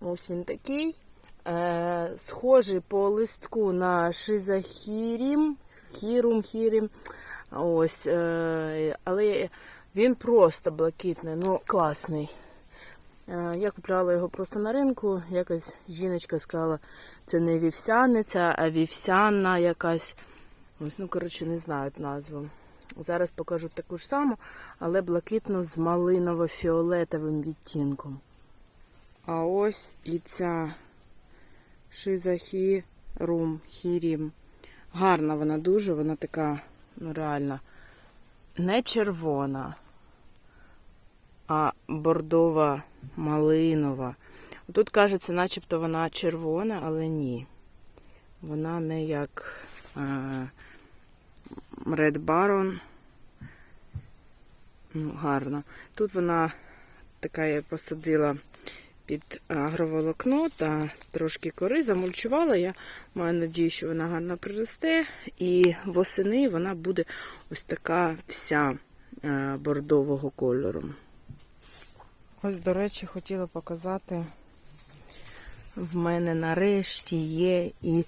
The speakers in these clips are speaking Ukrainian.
Ось він такий. Е, схожий по листку на шизахірім. Хірум, хірім. Ось, е, але він просто блакитний, ну класний. Е, Я купляла його просто на ринку. Якась жіночка сказала, це не вівсяниця, а вівсяна якась. Ось, ну, коротше, не знаю назву. Зараз покажу таку ж саму, але блакитну з малиново-фіолетовим відтінком. А ось і ця шизахірум, хірім. Гарна вона дуже, вона така, ну реально, не червона, а бордова малинова. Тут кажеться, начебто вона червона, але ні. Вона не як е, Red Baron. Ну, гарно. Тут вона така я посадила під агроволокно та трошки кори, замульчувала. Я маю надію, що вона гарно приросте. І восени вона буде ось така вся е, бордового кольору. Ось, до речі, хотіла показати. В мене нарешті є і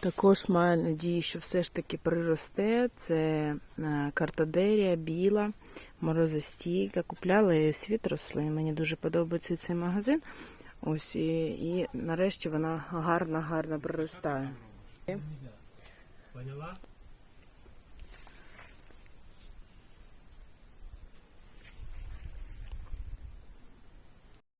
також маю надію, що все ж таки приросте. Це е, картодерія біла, морозостійка. Купляла її світ рослин. Мені дуже подобається цей магазин. Ось і, і нарешті вона гарно-гарно приростає.